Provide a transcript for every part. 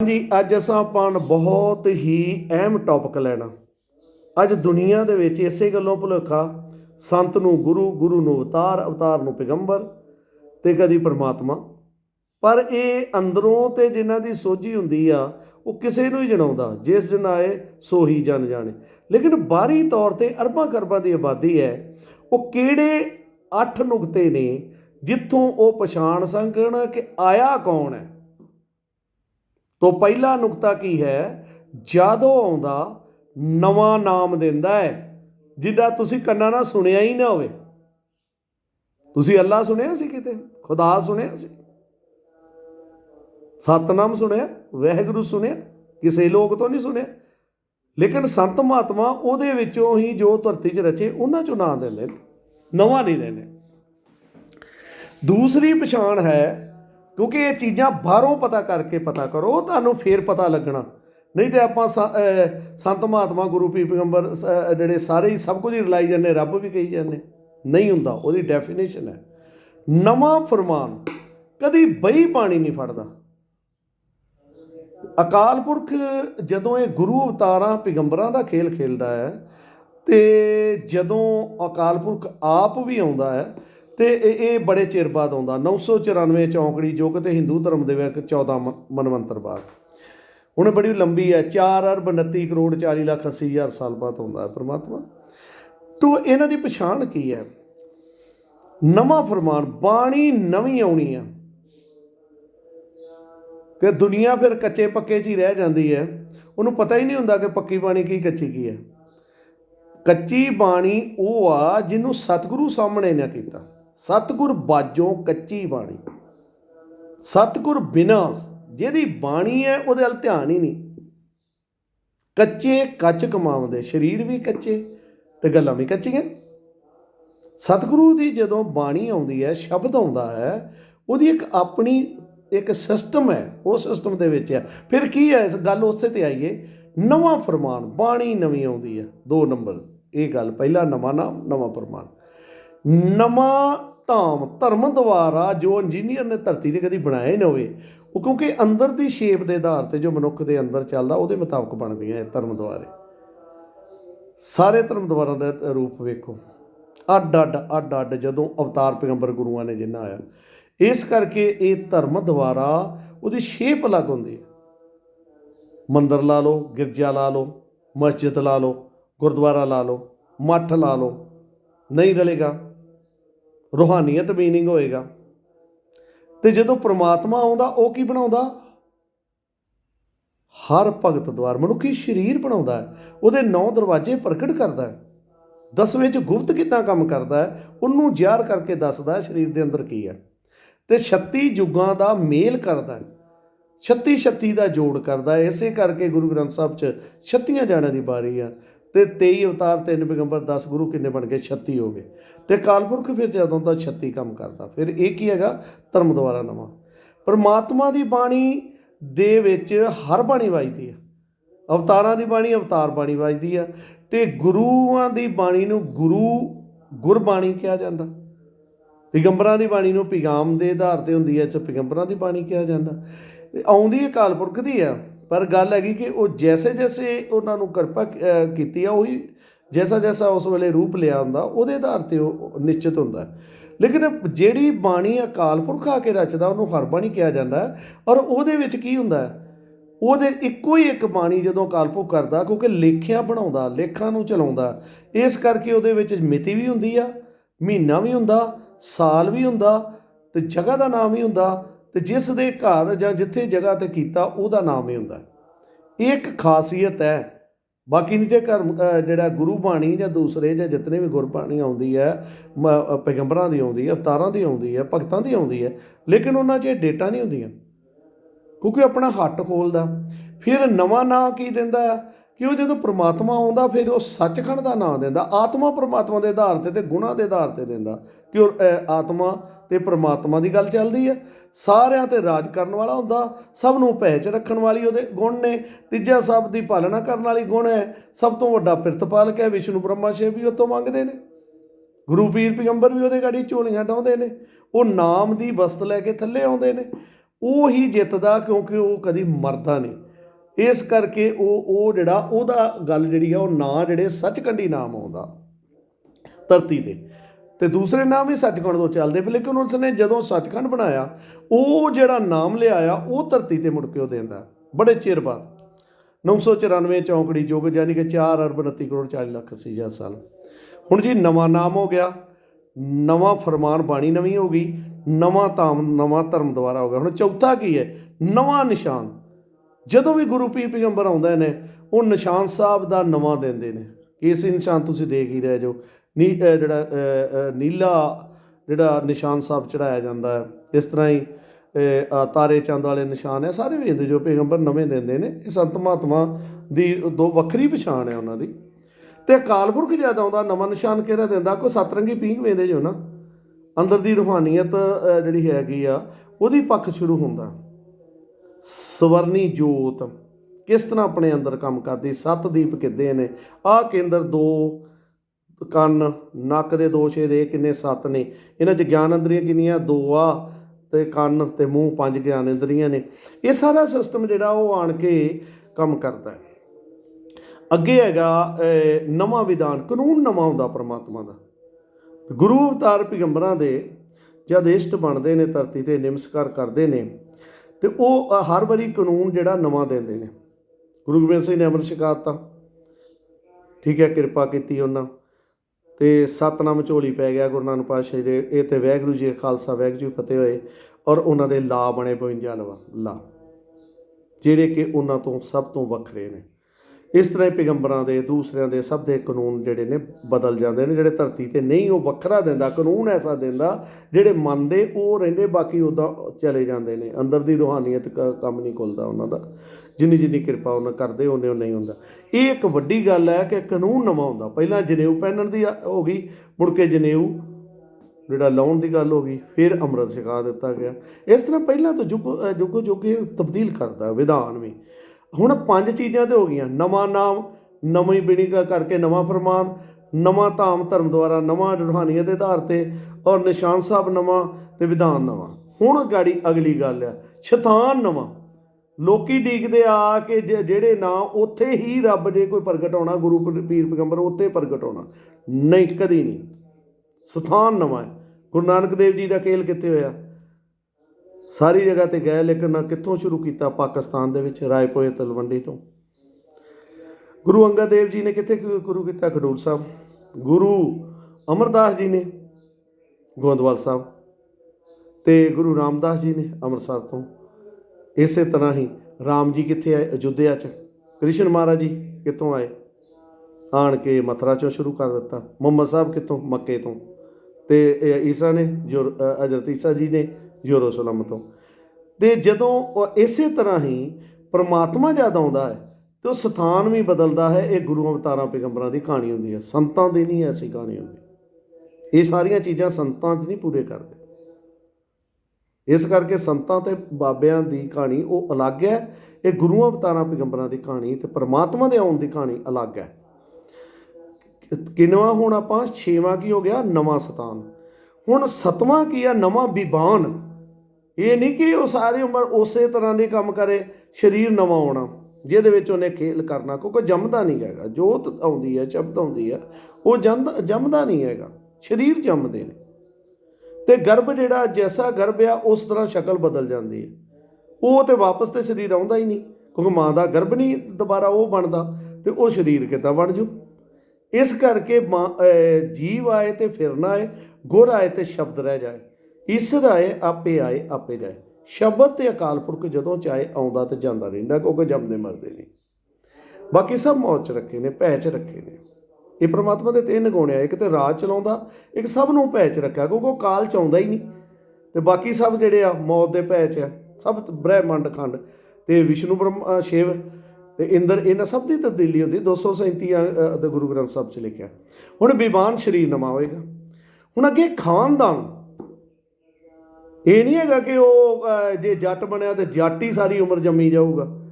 ਜੀ ਅੱਜ ਅਸਾਂ ਆਪਾਂ ਬਹੁਤ ਹੀ ਅਹਿਮ ਟੌਪਿਕ ਲੈਣਾ। ਅੱਜ ਦੁਨੀਆ ਦੇ ਵਿੱਚ ਇਸੇ ਗੱਲੋਂ ਭੁਲੇਖਾ, ਸੰਤ ਨੂੰ ਗੁਰੂ ਗੁਰੂ ਨੂੰ ਅਵਤਾਰ ਅਵਤਾਰ ਨੂੰ ਪੈਗੰਬਰ ਤੇ ਕਦੀ ਪਰਮਾਤਮਾ। ਪਰ ਇਹ ਅੰਦਰੋਂ ਤੇ ਜਿਨ੍ਹਾਂ ਦੀ ਸੋਝੀ ਹੁੰਦੀ ਆ, ਉਹ ਕਿਸੇ ਨੂੰ ਹੀ ਜਣਾਉਂਦਾ, ਜਿਸ ਜਨ ਆਏ ਸੋ ਹੀ ਜਨ ਜਾਣੇ। ਲੇਕਿਨ ਬਾਹਰੀ ਤੌਰ ਤੇ ਅਰਬਾਂ ਕਰਬਾਂ ਦੀ ਆਬਾਦੀ ਹੈ, ਉਹ ਕਿਹੜੇ ਅੱਠ ਨੁਕਤੇ ਨੇ, ਜਿੱਥੋਂ ਉਹ ਪਛਾਣ ਸਕਣ ਕਿ ਆਇਆ ਕੌਣ ਹੈ? ਤੋਂ ਪਹਿਲਾ ਨੁਕਤਾ ਕੀ ਹੈ? ਜਦੋਂ ਆਉਂਦਾ, ਨਵਾਂ ਨਾਮ ਦਿੰਦਾ ਹੈ। ਜਿਹਦਾ ਤੁਸੀਂ ਕੰਨਾਂ ਨਾਲ ਸੁਣਿਆ ਹੀ ਨਾ ਹੋਵੇ। ਤੁਸੀਂ ਅੱਲਾ ਸੁਣਿਆ ਸੀ ਕਿਤੇ? ਖੁਦਾ ਸੁਣਿਆ ਸੀ? ਸਤਨਾਮ ਸੁਣਿਆ? ਵਾਹਿਗੁਰੂ ਸੁਣਿਆ? ਕਿਸੇ ਲੋਕ ਤੋਂ ਨਹੀਂ ਸੁਣਿਆ? ਲੇਕਿਨ ਸੰਤ ਮਹਾਤਮਾ ਉਹਦੇ ਵਿੱਚੋਂ ਹੀ ਜੋ ਧਰਤੀ 'ਚ ਰਚੇ, ਉਹਨਾਂ 'ਚੋਂ ਨਾਂ ਦਿੰਦੇ ਨੇ ਨਵਾਂ ਨਹੀਂ ਦਿੰਦੇ ਦੂਸਰੀ ਪਛਾਣ ਹੈ ਕਿਉਂਕਿ ਇਹ ਚੀਜ਼ਾਂ ਬਾਹਰੋਂ ਪਤਾ ਕਰਕੇ ਪਤਾ ਕਰੋ, ਤੁਹਾਨੂੰ ਫੇਰ ਪਤਾ ਲੱਗਣਾ। ਨਹੀਂ ਤੇ ਆਪਾਂ ਸ- ਸੰਤ ਮਹਾਤਮਾ ਗੁਰੂ ਪੀਰ ਪੈਗੰਬਰ ਜਿਹੜੇ ਸਾਰੇ ਹੀ ਸਭ ਕੁਝ ਹੀ ਰਲਾਈ ਜਾਂਦੇ, ਰੱਬ ਵੀ ਕਹੀ ਜਾਂਦੇ। ਨਹੀਂ ਹੁੰਦਾ, ਉਹਦੀ ਡੈਫੀਨੇਸ਼ਨ ਹੈ। ਨਵਾਂ ਫਰਮਾਨ, ਕਦੀ ਬਈ ਪਾਣੀ ਨਹੀਂ ਫੜਦਾ। ਅਕਾਲ ਪੁਰਖ ਜਦੋਂ ਇਹ ਗੁਰੂ ਅਵਤਾਰਾਂ, ਪੈਗੰਬਰਾਂ ਦਾ ਖੇਲ ਖੇਲਦਾ ਹੈ, ਤੇ ਜਦੋਂ ਅਕਾਲ ਪੁਰਖ ਆਪ ਵੀ ਆਉਂਦਾ ਹੈ ਤੇ ਇਹ ਇਹ ਬੜੇ ਚਿਰ ਬਾਅਦ ਆਉਂਦਾ। 994 ਚੌਂਕੜੀ ਜੋ ਕਿ ਤੇ ਹਿੰਦੂ ਧਰਮ ਦੇ ਵਿੱਚ 14 ਮ- ਮਨਵੰਤਰ ਬਾਅਦ। ਹੁਣ ਬੜੀ ਲੰਬੀ ਹੈ 4 ਅਰਬ 29 ਕਰੋੜ 40 ਲੱਖ 80 ਹਜ਼ਾਰ ਸਾਲ ਬਾਅਦ ਆਉਂਦਾ ਹੈ ਪ੍ਰਮਾਤਮਾ। ਤੋ ਇਹਨਾਂ ਦੀ ਪਛਾਣ ਕੀ ਹੈ? ਨਵਾਂ ਫਰਮਾਨ, ਬਾਣੀ ਨਵੀਂ ਆਉਣੀ ਆ। ਕਿ ਦੁਨੀਆ ਫਿਰ ਕੱਚੇ ਪੱਕੇ 'ਚ ਹੀ ਰਹਿ ਜਾਂਦੀ ਹੈ। ਉਹਨੂੰ ਪਤਾ ਹੀ ਨਹੀਂ ਹੁੰਦਾ ਕਿ ਪੱਕੀ ਬਾਣੀ ਕੀ ਕੱਚੀ ਕੀ ਹੈ। ਕੱਚੀ ਬਾਣੀ ਉਹ ਆ ਜਿਹਨੂੰ ਸਤਿਗੁਰੂ ਸਾਹਮਣੇ ਨਾ ਕੀਤਾ। ਸਤਿਗੁਰ ਬਾਜੋਂ ਕੱਚੀ ਬਾਣੀ। ਸਤਿਗੁਰ ਬਿਨਾ ਜਿਹਦੀ ਬਾਣੀ ਹੈ, ਉਹਦੇ ਵੱਲ ਧਿਆਨ ਹੀ ਨਹੀਂ। ਕੱਚੇ ਕੱਚ ਕਮਾਉਂਦੇ, ਸਰੀਰ ਵੀ ਕੱਚੇ ਤੇ ਗੱਲਾਂ ਵੀ ਕੱਚੀਆਂ। ਸਤਿਗੁਰੂ ਦੀ ਜਦੋਂ ਬਾਣੀ ਆਉਂਦੀ ਹੈ, ਸ਼ਬਦ ਆਉਂਦਾ ਹੈ, ਉਹਦੀ ਇੱਕ ਆਪਣੀ ਇੱਕ ਸਿਸਟਮ ਹੈ, ਉਹ ਸਿਸਟਮ ਦੇ ਵਿੱਚ ਹੈ। ਫਿਰ ਕੀ ਹੈ, ਇਸ ਗੱਲ ਉਸੇ ਤੇ ਆਈਏ। ਨਵਾਂ ਫਰਮਾਨ, ਬਾਣੀ ਨਵੀਂ ਆਉਂਦੀ ਹੈ, ਦੋ ਨੰਬਰ। ਇਹ ਗੱਲ, ਪਹਿਲਾ ਨਵਾਂ ਨਾਮ, ਨਵਾਂ ਫਰਮਾਨ। ਨਵਾਂ ਧਾਮ, ਧਰਮ ਦੁਆਰਾ ਜੋ ਇੰਜੀਨੀਅਰ ਨੇ ਧਰਤੀ ਤੇ ਕਦੀ ਬਣਾਇਆ ਹੀ ਨਾ ਹੋਵੇ ਉਹ ਕਿਉਂਕਿ ਅੰਦਰ ਦੀ ਸ਼ੇਪ ਦੇ ਆਧਾਰ ਤੇ ਜੋ ਮਨੁੱਖ ਦੇ ਅੰਦਰ ਚੱਲਦਾ, ਉਹਦੇ ਮੁਤਾਬਕ ਬਣਦੀਆਂ ਇਹ ਧਰਮ ਦੁਆਰੇ। ਸਾਰੇ ਧਰਮ ਦੁਆਰਾ ਦਾ ਰੂਪ ਵੇਖੋ। ਅੱਡ ਅੱਡ ਅੱਡ ਅੱਡ ਜਦੋਂ ਅਵਤਾਰ ਪੈਗੰਬਰ ਗੁਰੂਆਂ ਨੇ ਜਿੰਨਾ ਆਇਆ, ਇਸ ਕਰਕੇ ਇਹ ਧਰਮ ਦੁਆਰਾ ਉਹਦੀ ਸ਼ੇਪ ਅਲੱਗ ਹੁੰਦੀ ਹੈ। ਮੰਦਰ ਲਾ ਲਓ, ਗਿਰਜਾ ਲਾ ਲਓ, ਮਸਜਿਦ ਲਾ ਲਓ, ਗੁਰਦੁਆਰਾ ਲਾ ਲਓ, ਮੱਠ ਲਾ ਲਓ, ਨਹੀਂ ਰਲੇਗਾ। ਰੂਹਾਨੀਅਤ ਮੀਨਿੰਗ ਹੋਏਗਾ। ਤੇ ਜਦੋਂ ਪ੍ਰਮਾਤਮਾ ਆਉਂਦਾ, ਉਹ ਕੀ ਬਣਾਉਂਦਾ? ਹਰ ਭਗਤ ਦਵਾਰ, ਮਨੁੱਖੀ ਸਰੀਰ ਬਣਾਉਂਦਾ ਹੈ। ਉਹਦੇ ਨੌ ਦਰਵਾਜ਼ੇ ਪ੍ਰਗਟ ਕਰਦਾ ਹੈ। ਦਸਵੇਂ ਚ ਗੁਪਤ ਕਿੱਦਾਂ ਕੰਮ ਕਰਦਾ ਹੈ, ਉਹਨੂੰ ਜ਼ਾਹਰ ਕਰਕੇ ਦੱਸਦਾ ਹੈ ਸਰੀਰ ਦੇ ਅੰਦਰ ਕੀ ਹੈ। ਤੇ 36 ਯੁੱਗਾਂ ਦਾ ਮੇਲ ਕਰਦਾ ਹੈ। 36 36 ਦਾ ਜੋੜ ਕਰਦਾ ਹੈ। ਇਸੇ ਕਰਕੇ ਗੁਰੂ ਗ੍ਰੰਥ ਸਾਹਿਬ ਚ 36 ਜਾਣਿਆਂ ਦੀ ਬਾਰੀ ਆ। ਤੇ 23 ਅਵਤਾਰ ਤਿੰਨ ਪੈਗੰਬਰ 10 ਗੁਰੂ ਕਿੰਨੇ ਬਣ ਗਏ? 36 ਹੋ ਗਏ। ਤੇ ਕਾਲਪੁਰਖ ਫਿਰ ਜਦੋਂ ਦਾ 36 ਕੰਮ ਕਰਦਾ, ਫਿਰ ਇਹ ਕੀ ਹੈਗਾ? ਧਰਮ ਦੁਆਰਾ ਨਵਾਂ। ਪਰਮਾਤਮਾ ਦੀ ਬਾਣੀ ਦੇ ਵਿੱਚ ਹਰ ਬਾਣੀ ਵੱਜਦੀ ਆ। ਅਵਤਾਰਾਂ ਦੀ ਬਾਣੀ, ਅਵਤਾਰ ਬਾਣੀ ਵੱਜਦੀ ਆ। ਤੇ ਗੁਰੂਆਂ ਦੀ ਬਾਣੀ ਨੂੰ ਗੁਰੂ ਗੁਰਬਾਣੀ ਕਿਹਾ ਜਾਂਦਾ। ਪੈਗੰਬਰਾਂ ਦੀ ਬਾਣੀ ਨੂੰ ਪੈਗਾਮ ਦੇ ਆਧਾਰ ਤੇ ਹੁੰਦੀ ਹੈ ਚ ਪੈਗੰਬਰਾਂ ਦੀ ਬਾਣੀ ਕਿਹਾ ਜਾਂਦਾ। ਆਉਂਦੀ ਹੈ ਕਾਲ ਪੁਰਖ ਦੀ ਆ। ਪਰ ਗੱਲ ਹੈਗੀ ਕਿ ਉਹ ਜੈਸੇ ਜੈਸੇ ਉਹਨਾਂ ਨੂੰ ਕਿਰਪਾ ਕੀਤੀ ਆ, ਉਹੀ ਜੈਸਾ ਜੈਸਾ ਉਸ ਵੇਲੇ ਰੂਪ ਲਿਆ ਹੁੰਦਾ, ਉਹਦੇ ਆਧਾਰ ਤੇ ਉਹ ਨਿਸ਼ਚਿਤ ਹੁੰਦਾ ਲੇਕਿਨ ਜਿਹੜੀ ਬਾਣੀ ਅਕਾਲ ਪੁਰਖ ਆ ਕੇ ਰਚਦਾ, ਉਹਨੂੰ ਹਰ ਬਾਣੀ ਕਿਹਾ ਜਾਂਦਾ ਔਰ ਉਹਦੇ ਵਿੱਚ ਕੀ ਹੁੰਦਾ ਉਹਦੇ ਇੱਕੋ ਹੀ ਇੱਕ ਬਾਣੀ ਜਦੋਂ ਅਕਾਲ ਪੁਰਖ ਕਰਦਾ, ਕਿਉਂਕਿ ਲੇਖਿਆਂ ਬਣਾਉਂਦਾ, ਲੇਖਾਂ ਨੂੰ ਚਲਾਉਂਦਾ, ਇਸ ਕਰਕੇ ਉਹਦੇ ਵਿੱਚ ਮਿਤੀ ਵੀ ਹੁੰਦੀ ਆ, ਮਹੀਨਾ ਵੀ ਹੁੰਦਾ, ਸਾਲ ਵੀ ਹੁੰਦਾ, ਤੇ ਜਗ੍ਹਾ ਦਾ ਨਾਮ ਵੀ ਹੁੰਦਾ ਤੇ ਜਿਸ ਦੇ ਘਰ ਜਾਂ ਜਿੱਥੇ ਜਗ੍ਹਾ ਤੇ ਕੀਤਾ, ਉਹਦਾ ਨਾਮ ਹੀ ਹੁੰਦਾ ਇਹ ਇੱਕ ਖਾਸੀਅਤ ਹੈ। ਬਾਕੀ ਨਹੀਂ ਤੇ ਘਰ ਜਿਹੜਾ ਗੁਰੂ ਬਾਣੀ ਜਾਂ ਦੂਸਰੇ ਜਾਂ ਜਿਤਨੇ ਵੀ ਗੁਰਬਾਣੀ ਆਉਂਦੀ ਹੈ, ਮ- ਪੈਗੰਬਰਾਂ ਦੀ ਆਉਂਦੀ ਹੈ, ਅਵਤਾਰਾਂ ਦੀ ਆਉਂਦੀ ਹੈ, ਭਗਤਾਂ ਦੀ ਆਉਂਦੀ ਹੈ, ਲੇਕਿਨ ਉਹਨਾਂ 'ਚ ਇਹ ਡੇਟਾ ਨਹੀਂ ਹੁੰਦੀਆਂ। ਕਿਉਂਕਿ ਆਪਣਾ ਹੱਟ ਖੋਲਦਾ। ਫਿਰ ਨਵਾਂ ਨਾਂ ਕੀ ਦਿੰਦਾ ਕਿ ਉਹ ਜਦੋਂ ਪ੍ਰਮਾਤਮਾ ਆਉਂਦਾ, ਫਿਰ ਉਹ ਸੱਚਖੰਡ ਦਾ ਨਾਂ ਦਿੰਦਾ। ਆਤਮਾ ਪ੍ਰਮਾਤਮਾ ਦੇ ਆਧਾਰ ਤੇ ਤੇ ਗੁਣਾ ਦੇ ਆਧਾਰ ਤੇ ਦਿੰਦਾ। ਕਿ ਉਹ ਆਤਮਾ ਤੇ ਪ੍ਰਮਾਤਮਾ ਦੀ ਗੱਲ ਚੱਲਦੀ ਹੈ। ਸਾਰਿਆਂ ਤੇ ਰਾਜ ਕਰਨ ਵਾਲਾ ਹੁੰਦਾ। ਸਭ ਨੂੰ ਭੈ 'ਚ ਰੱਖਣ ਵਾਲੀ ਉਹਦੇ ਗੁਣ ਨੇ। ਤੀਜਾ ਸਭ ਦੀ ਪਾਲਣਾ ਕਰਨ ਵਾਲੀ ਗੁਣ ਹੈ। ਸਭ ਤੋਂ ਵੱਡਾ ਪਿਰਤਪਾਲਕ ਹੈ। ਵਿਸ਼ਨੂੰ ਬ੍ਰਹਮਾ ਸ਼ਿਵ ਵੀ ਉਹ ਤੋਂ ਮੰਗਦੇ ਨੇ। ਗੁਰੂ ਪੀਰ ਪੈਗੰਬਰ ਵੀ ਉਹਦੇ ਗਾੜੀ ਝੋਲੀਆਂ ਡਾਉਂਦੇ ਨੇ। ਉਹ ਨਾਮ ਦੀ ਵਸਤ ਲੈ ਕੇ ਥੱਲੇ ਆਉਂਦੇ ਨੇ। ਉਹ ਹੀ ਜਿੱਤਦਾ ਕਿਉਂਕਿ ਉਹ ਕਦੀ ਮਰਦਾ ਨਹੀਂ। ਇਸ ਕਰਕੇ ਉਹ ਉਹ ਜਿਹੜਾ ਉਹਦਾ ਗੱਲ ਜਿਹੜੀ ਆ, ਉਹ ਨਾਂ ਜਿਹੜੇ ਸੱਚਖੰਡੀ ਨਾਮ ਆਉਂਦਾ। ਧਰਤੀ ਤੇ। ਤੇ ਦੂਸਰੇ ਨਾਮ ਵੀ ਸੱਚਖੰਡ ਤੋਂ ਚੱਲਦੇ ਪਏ, ਲੇਕਿਨ ਉਸਨੇ ਜਦੋਂ ਸੱਚਖੰਡ ਬਣਾਇਆ, ਉਹ ਜਿਹੜਾ ਨਾਮ ਲਿਆਇਆ, ਉਹ ਧਰਤੀ ਤੇ ਮੁੜ ਕੇ ਉਹ ਦਿੰਦਾ ਬੜੇ ਚਿਰ ਬਾਅਦ। 994 ਚੌਂਕੜੀ ਯੁੱਗ, ਯਾਨੀ ਕਿ 4 ਅਰਬ 29 ਕਰੋੜ 40 ਲੱਖ 80000 ਸਾਲ। ਹੁਣ ਜੀ ਨਵਾਂ ਨਾਮ ਹੋ ਗਿਆ, ਨਵਾਂ ਫਰਮਾਨ ਬਾਣੀ ਨਵੀਂ ਹੋ ਗਈ, ਨਵਾਂ ਧਾਮ, ਨਵਾਂ ਧਰਮ ਦੁਆਰਾ ਹੋ ਗਿਆ। ਹੁਣ ਚੌਥਾ ਕੀ ਹੈ? ਨਵਾਂ ਨਿਸ਼ਾਨ। ਜਦੋਂ ਵੀ ਗੁਰੂ ਪੀਰ ਪੈਗੰਬਰ ਆਉਂਦੇ ਨੇ, ਉਹ ਨਿਸ਼ਾਨ ਸਾਹਿਬ ਦਾ ਨਵਾਂ ਦਿੰਦੇ ਨੇ। ਇਸ ਨਿਸ਼ਾਨ ਤੁਸੀਂ ਦੇਖ ਹੀ ਰਹੇ ਜੋ ਨੀ ਜਿਹੜਾ ਨੀਲਾ ਜਿਹੜਾ ਨਿਸ਼ਾਨ ਸਾਹਿਬ ਚੜਾਇਆ ਜਾਂਦਾ ਹੈ, ਇਸ ਤਰ੍ਹਾਂ ਹੀ ਤਾਰੇ ਚੰਦ ਵਾਲੇ ਨਿਸ਼ਾਨ ਹੈ, ਸਾਰੇ ਵੇਖਦੇ ਜੋ ਪੈਗੰਬਰ ਨਵੇਂ ਦਿੰਦੇ ਨੇ, ਇਹ ਸੰਤ ਮਹਾਤਮਾ ਦੀ ਦੋ ਵੱਖਰੀ ਪਛਾਣ ਹੈ ਉਹਨਾਂ ਦੀ। ਤੇ ਅਕਾਲ ਪੁਰਖ ਜਦ ਆਉਂਦਾ, ਨਵਾਂ ਨਿਸ਼ਾਨ ਕਿਹੜਾ ਦਿੰਦਾ? ਕੋਈ ਸਤਰੰਗੀ ਪੀਂਘ ਵੇਂਦੇ ਜੋ ਨਾ, ਅੰਦਰ ਦੀ ਰੂਹਾਨੀਅਤ ਜਿਹੜੀ ਹੈਗੀ ਆ, ਉਹਦੀ ਪੱਖ ਸ਼ੁਰੂ ਹੁੰਦਾ। ਸਵਰਨੀ ਜੋਤ, ਕਿਸ ਤਰ੍ਹਾਂ ਆਪਣੇ ਅੰਦਰ ਕੰਮ ਕਰਦੀ? ਸੱਤ ਦੀਪ ਕਿੱਦੇ ਨੇ? ਆਹ ਕੇਂਦਰ ਦੋ ਕੰਨ, ਨੱਕ ਦੇ ਦੋ ਛੇ ਛੇਦੇ ਕਿੰਨੇ ਸੱਤ ਨੇ। ਇਹਨਾਂ ਚ ਗਿਆਨ ਅੰਦਰੀਆਂ ਕਿੰਨੀਆਂ? ਦੋ ਆ ਤੇ ਕੰਨ ਤੇ ਮੂੰਹ ਪੰਜ ਗਿਆਨ ਇੰਦਰੀਆਂ ਨੇ। ਇਹ ਸਾਰਾ ਸਿਸਟਮ ਜਿਹੜਾ ਉਹ ਆਣ ਕੇ ਕੰਮ ਕਰਦਾ ਹੈ। ਅੱਗੇ ਹੈਗਾ ਨਵਾਂ ਵਿਧਾਨ, ਕਾਨੂੰਨ ਨਵਾਂ ਹੁੰਦਾ ਪ੍ਰਮਾਤਮਾ ਦਾ। ਗੁਰੂ ਅਵਤਾਰ ਪੈਗੰਬਰਾਂ ਦੇ ਜਦ ਇਸ਼ਟ ਬਣਦੇ ਨੇ, ਧਰਤੀ ਤੇ ਨਿਮਸਕਾਰ ਕਰਦੇ ਨੇ, ਤੇ ਉਹ ਹਰ ਵਾਰੀ ਕਾਨੂੰਨ ਜਿਹੜਾ ਨਵਾਂ ਦਿੰਦੇ ਨੇ। ਗੁਰੂ ਗੋਬਿੰਦ ਸਿੰਘ ਨੇ ਅੰਮ੍ਰਿਤ ਛਕਾਤਾ। ਠੀਕ ਹੈ, ਕਿਰਪਾ ਕੀਤੀ ਉਹਨਾਂ। ਤੇ ਸਤਨਾਮ ਝੋਲੀ ਪੈ ਗਿਆ ਗੁਰੂ ਨਾਨਕ ਪਾਤਸ਼ਾਹ ਦੇ, ਇਹ ਤੇ ਵਾਹਿਗੁਰੂ ਜੀ ਖਾਲਸਾ, ਵਾਹਿਗੁਰੂ ਜੀ ਫਤਿਹ ਹੋਏ ਔਰ ਉਹਨਾਂ ਦੇ ਲਾ ਬਣੇ 52 ਨਵਾ, ਲਾ। ਜਿਹੜੇ ਕਿ ਉਹਨਾਂ ਤੋਂ ਸਭ ਤੋਂ ਵੱਖਰੇ ਨੇ। ਇਸ ਤਰ੍ਹਾਂ ਹੀ ਪੈਗੰਬਰਾਂ ਦੇ, ਦੂਸਰਿਆਂ ਦੇ ਸਭ ਦੇ ਕਾਨੂੰਨ ਜਿਹੜੇ ਨੇ ਬਦਲ ਜਾਂਦੇ ਨੇ, ਜਿਹੜੇ ਧਰਤੀ ਤੇ ਨਹੀਂ ਉਹ ਵੱਖਰਾ ਦਿੰਦਾ, ਕਾਨੂੰਨ ਐਸਾ ਦਿੰਦਾ, ਜਿਹੜੇ ਮੰਨਦੇ ਉਹ ਰਹਿੰਦੇ, ਬਾਕੀ ਉਦਾਂ ਚਲੇ ਜਾਂਦੇ ਨੇ। ਅੰਦਰ ਦੀ ਰੂਹਾਨੀਅਤ ਕੰਮ ਨਹੀਂ ਖੁੱਲਦਾ ਉਹਨਾਂ ਦਾ। ਜਿੰਨੀ ਜਿੰਨੀ ਕਿਰਪਾ ਉਹਨਾਂ ਕਰਦੇ ਉਹਨੇ ਉਹ ਨਹੀਂ ਹੁੰਦਾ। ਇਹ ਇੱਕ ਵੱਡੀ ਗੱਲ ਹੈ ਕਿ ਕਾਨੂੰਨ ਨਵਾਂ ਹੁੰਦਾ। ਪਹਿਲਾਂ ਜਨੇਊ ਪਹਿਨਣ ਦੀ ਆ- ਹੋ ਗਈ ਮੁੜ ਕੇ ਜਨੇਊ ਜਿਹੜਾ ਲਾਉਣ ਦੀ ਗੱਲ ਹੋ ਗਈ ਫਿਰ ਅੰਮ੍ਰਿਤ ਛਕਾ ਦਿੱਤਾ ਗਿਆ। ਇਸ ਤਰ੍ਹਾਂ ਪਹਿਲਾਂ ਤੋਂ ਜੁਗ ਅ, ਜੁਗੋ ਜੁਗ ਇਹ ਤਬਦੀਲ ਕਰਦਾ ਵਿਧਾਨ ਵੀ। ਹੁਣ ਪੰਜ ਚੀਜ਼ਾਂ ਤੇ ਹੋ ਗਈਆਂ। ਨਵਾਂ ਨਾਮ ਨਵੀਂ ਬਿਣੀ ਕਰਕੇ ਨਵਾਂ ਫਰਮਾਨ ਨਵਾਂ ਧਾਮ ਧਰਮ ਦੁਆਰਾ ਨਵਾਂ ਰੂਹਾਨੀਅਤ ਦੇ ਆਧਾਰ ਤੇ ਔਰ ਨਿਸ਼ਾਨ ਸਾਹਿਬ ਨਵਾਂ ਤੇ ਵਿਧਾਨ ਨਵਾਂ। ਹੁਣ ਗਾੜੀ ਅਗਲੀ ਗੱਲ ਆ ਸ਼ੈਤਾਨ ਨਵਾਂ। ਲੋਕੀ ਡੀਕਦੇ ਆ ਕਿ ਜਿਹੜੇ ਨਾਂ, ਉੱਥੇ ਹੀ ਰੱਬ ਜੇ ਕੋਈ ਪ੍ਰਗਟ ਹੋਣਾ, ਗੁਰੂ ਪੀਰ ਪੈਗੰਬਰ ਉੱਥੇ ਪ੍ਰਗਟ ਹੋਣਾ। ਨਹੀਂ, ਕਦੀ ਨਹੀਂ। ਸਥਾਨ ਨਵਾਂ ਹੈ। ਗੁਰੂ ਨਾਨਕ ਦੇਵ ਜੀ ਦਾ ਖੇਲ ਕਿੱਥੇ ਹੋਇਆ? ਸਾਰੀ ਜਗ੍ਹਾ ਤੇ ਗਏ, ਲੇਕਿਨ ਨਾ ਕਿੱਥੋਂ ਸ਼ੁਰੂ ਕੀਤਾ? ਪਾਕਿਸਤਾਨ ਦੇ ਵਿੱਚ ਰਾਏਪੋਏ ਤਲਵੰਡੀ ਤੋਂ। ਗੁਰੂ ਅੰਗਦ ਦੇਵ ਜੀ ਨੇ ਕਿੱਥੇ ਗੁਰੂ ਕੀਤਾ? ਖਡੂਰ ਸਾਹਿਬ। ਗੁਰੂ ਅਮਰਦਾਸ ਜੀ ਨੇ ਗੋਂਦਵਾਲ ਸਾਹਿਬ। ਤੇ ਗੁਰੂ ਰਾਮਦਾਸ ਜੀ ਨੇ, ਅੰਮ੍ਰਿਤਸਰ ਤੋਂ। ਇਸੇ ਤਰ੍ਹਾਂ ਹੀ ਰਾਮ ਜੀ ਕਿੱਥੇ ਆਏ? ਅਯੁੱਧਿਆ ਚ। ਕ੍ਰਿਸ਼ਨ ਮਹਾਰਾਜ ਜੀ ਕਿੱਥੋਂ ਆਏ? ਆਣ ਕੇ ਮਥੁਰਾ ਚੋਂ ਸ਼ੁਰੂ ਕਰ ਦਿੱਤਾ। ਮੁਹੰਮਦ ਸਾਹਿਬ ਕਿੱਥੋਂ? ਮੱਕੇ ਤੋਂ। ਤੇ ਈਸਾ ਨੇ, ਜੋ ਹਜ਼ਰਤ ਈਸਾ ਜੀ ਨੇ ਯਰੂਸ਼ਲਮ ਤੋਂ। ਤੇ ਜਦੋਂ ਇਸੇ ਤਰ੍ਹਾਂ ਹੀ ਪ੍ਰਮਾਤਮਾ ਜਦ ਆਉਂਦਾ ਹੈ, ਤੇ ਉਹ ਸਥਾਨ ਵੀ ਬਦਲਦਾ ਹੈ, ਇਹ ਗੁਰੂ ਅਵਤਾਰਾਂ ਪੈਗੰਬਰਾਂ ਦੀ ਕਹਾਣੀ ਹੁੰਦੀ ਹੈ। ਸੰਤਾਂ ਦੀ ਨਹੀਂ ਐਸੀ ਕਹਾਣੀ ਹੁੰਦੀ। ਇਹ ਸਾਰੀਆਂ ਚੀਜ਼ਾਂ ਸੰਤਾਂ 'ਚ ਨਹੀਂ ਪੂਰੇ ਕਰਦੇ। ਇਸ ਕਰਕੇ ਸੰਤਾਂ ਤੇ ਬਾਬਿਆਂ ਦੀ ਕਹਾਣੀ ਉਹ ਅਲੱਗ ਹੈ। ਇਹ ਗੁਰੂਆਂ ਅਵਤਾਰਾਂ ਪੈਗੰਬਰਾਂ ਦੀ ਕਹਾਣੀ ਤੇ ਪਰਮਾਤਮਾ ਦੇ ਆਉਣ ਦੀ ਕਹਾਣੀ ਅਲੱਗ ਹੈ। ਕਿੰਨਵਾਂ ਹੁਣ ਆਪਾਂ? ਛੇਵਾਂ ਕੀ ਹੋ ਗਿਆ? ਨਵਾਂ ਸਤਾਨ ਹੁਣ ਸਤਵਾਂ ਕੀ ਆ? ਨਵਾਂ ਵਿਬਾਨ ਇਹ ਨਹੀਂ ਕਿ ਉਹ ਸਾਰੀ ਉਮਰ ਉਸੇ ਤਰ੍ਹਾਂ ਦੇ ਕੰਮ ਕਰੇ, ਸਰੀਰ ਨਵਾਂ ਆਉਣਾ, ਜਿਹਦੇ ਵਿੱਚ ਉਹਨੇ ਖੇਲ ਕਰਨਾ, ਕਿਉਂਕਿ ਜੰਮਦਾ ਨਹੀਂ ਹੈਗਾ। ਜੋਤ ਆਉਂਦੀ ਹੈ ਸ਼ਬਦ ਆਉਂਦੀ ਹੈ, ਉਹ ਜੰਦ, ਜੰਮਦਾ ਨਹੀਂ ਹੈਗਾ। ਸਰੀਰ ਜੰਮਦੇ ਨੇ। ਤੇ ਗਰਭ ਜਿਹੜਾ ਜੈਸਾ ਗਰਭ ਆ, ਉਸ ਤਰ੍ਹਾਂ ਸ਼ਕਲ ਬਦਲ ਜਾਂਦੀ ਹੈ। ਉਹ ਤੇ ਵਾਪਸ ਤੇ ਸਰੀਰ ਆਉਂਦਾ ਹੀ ਨਹੀਂ, ਕਿਉਂਕਿ ਮਾਂ ਦਾ ਗਰਭ ਨਹੀਂ ਦੁਬਾਰਾ ਉਹ ਬਣਦਾ ਤੇ ਉਹ ਸਰੀਰ ਕਿੱਦਾਂ ਬਣ ਜੂ? ਇਸ ਕਰਕੇ ਮਾਂ- ਜੀਵ ਆਏ ਤੇ ਫਿਰ ਨਾ ਆਏ, ਗੁਰ ਆਏ ਤੇ ਸ਼ਬਦ ਰਹਿ ਜਾਏ। ਈਸ਼ਰ ਆਏ ਆਪੇ ਆਏ, ਆਪੇ ਜਾਏ। ਸ਼ਬਦ ਤੇ ਅਕਾਲ ਪੁਰਖ ਜਦੋਂ ਚਾਹੇ ਆਉਂਦਾ ਤੇ ਜਾਂਦਾ ਰਹਿੰਦਾ, ਕਿਉਂਕਿ ਜੰਮਦੇ ਮਰਦੇ ਨਹੀਂ ਬਾਕੀ ਸਭ ਮੌਤ ਚ ਰੱਖੇ ਨੇ ਭੈ ਚ ਰੱਖੇ ਨੇ। ਇਹ ਪ੍ਰਮਾਤਮਾ ਦੇ ਤਿੰਨ ਗੁਣ ਆ ਇੱਕ ਤੇ ਰਾਜ ਚਲਾਉਂਦਾ ਇੱਕ ਸਭ ਨੂੰ ਭੈ ਚ ਰੱਖਿਆ ਕਿਉਂਕਿ ਉਹ ਕਾਲ ਚ ਆਉਂਦਾ ਹੀ ਨਹੀਂ। ਤੇ ਬਾਕੀ ਸਭ ਜਿਹੜੇ ਆ ਮੌਤ ਦੇ ਭੈ ਚ ਆ ਸਭ ਬ੍ਰਹਿਮੰਡ ਖੰਡ। ਤੇ ਵਿਸ਼ਨੂੰ ਬ੍ਰਹਮਾ ਸ਼ਿਵ ਤੇ ਇੰਦਰ ਇਹਨਾਂ ਸਭ ਦੀ ਤਬਦੀਲੀ ਹੁੰਦੀ 237 ਆ, ਅ, ਦੇ ਗੁਰੂ ਗ੍ਰੰਥ ਸਾਹਿਬ ਚ ਲਿਖਿਆ। ਹੁਣ ਵਿਵਾਨ ਸ਼ਰੀਰ ਨਵਾਂ ਹੋਏਗਾ। ਹੁਣ ਅੱਗੇ ਖਾਨਦਾਨ। ਇਹ ਨਹੀਂ ਹੈਗਾ ਕਿ ਉਹ ਜੇ ਜੱਟ ਬਣਿਆ ਤੇ ਜੱਟ ਹੀ ਸਾਰੀ ਉਮਰ ਜੰਮੀ ਜਾਊਗਾ।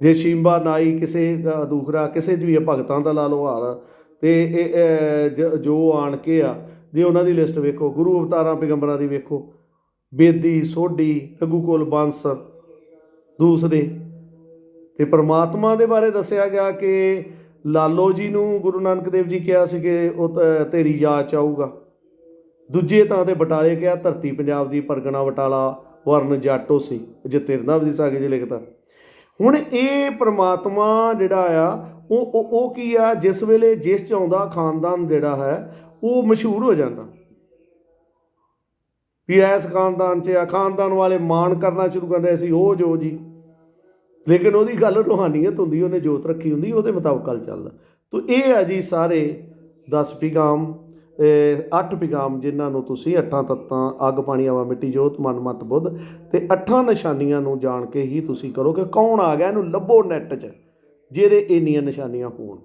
ਜੇ ਸ਼ਿੰਬਾ ਨਾਈ ਕਿਸੇ ਅ, ਦੂਸਰਾ ਕਿਸੇ 'ਚ ਵੀ ਆ ਭਗਤਾਂ ਦਾ ਲਾ ਲਓ ਹਾਲ। ਤੇ ਇਹ ਜੋ ਆਣ ਕੇ ਆ ਜੇ ਉਹਨਾਂ ਦੀ ਲਿਸਟ ਵੇਖੋ ਗੁਰੂ ਅਵਤਾਰਾਂ ਪੈਗੰਬਰਾਂ ਦੀ ਵੇਖੋ ਬੇਦੀ ਸੋਢੀ ਰਘੂਕੁਲ ਬਾਂਸਰ ਦੂਸਰੇ। ਤੇ ਪ੍ਰਮਾਤਮਾ ਦੇ ਬਾਰੇ ਦੱਸਿਆ ਗਿਆ ਕਿ ਲਾਲੋ ਜੀ ਨੂੰ ਗੁਰੂ ਨਾਨਕ ਦੇਵ ਜੀ ਕਿਹਾ ਸੀ ਕਿ ਉਹ ਤੇਰੀ ਯਾਦ ਚ ਆਊਗਾ। ਦੂਜੇ ਤਾਂ ਤੇ ਬਟਾਲੇ ਕਿਹਾ ਧਰਤੀ ਪੰਜਾਬ ਦੀ ਪਰਗਣਾ ਬਟਾਲਾ ਵਰਨ ਜਾਟੋ ਸੀ ਜਿੱਤੇ ਰੰਧਾਵਾ ਦੀ ਸਾਗੇ 'ਚ ਲਿਖਦਾ ਹੁਣ ਇਹ ਪ੍ਰਮਾਤਮਾ ਜਿਹੜਾ ਆ, ਉਹ ਉਹ ਉਹ ਕੀ ਆ, ਜਿਸ ਵੇਲੇ ਜਿਸ ਚ ਆਉਂਦਾ ਖਾਨਦਾਨ ਜਿਹੜਾ ਹੈ, ਉਹ ਮਸ਼ਹੂਰ ਹੋ ਜਾਂਦਾ। ਵੀ ਐਸ ਖਾਨਦਾਨ 'ਚ ਆ, ਖਾਨਦਾਨ ਵਾਲੇ ਮਾਣ ਕਰਨਾ ਸ਼ੁਰੂ ਕਰਦੇ ਸੀ ਉਹ ਜੋ ਜੀ। ਲੇਕਿਨ ਉਹਦੀ ਗੱਲ ਰੂਹਾਨੀਅਤ ਹੁੰਦੀ, ਉਹਨੇ ਜੋਤ ਰੱਖੀ ਹੁੰਦੀ, ਉਹਦੇ ਮੁਤਾਬਕ ਗੱਲ ਚੱਲਦਾ। ਤੋ ਇਹ ਆ ਜੀ ਸਾਰੇ 10 ਪਿਗਾਮ ਅੱਠ ਪਿਗਾਮ ਜਿਨ੍ਹਾਂ ਨੂੰ ਤੁਸੀਂ ਅੱਠਾਂ ਤੱਤਾਂ, ਅੱਗ, ਪਾਣੀ ਆਵਾ ਮਿੱਟੀ, ਜੋਤ, ਮਨ, ਮਤ, ਬੁੱਧ ਤੇ ਅੱਠਾਂ ਨਿਸ਼ਾਨੀਆਂ ਨੂੰ ਜਾਣ ਕੇ ਹੀ ਤੁਸੀਂ ਕਰੋ ਕਿ ਕੌਣ ਆ ਗਿਆ? ਇਹਨੂੰ ਲੱਭੋ ਨੈਟ 'ਚ, ਜਿਹਦੇ ਇੰਨੀਆਂ ਨਿਸ਼ਾਨੀਆਂ ਹੋਣ।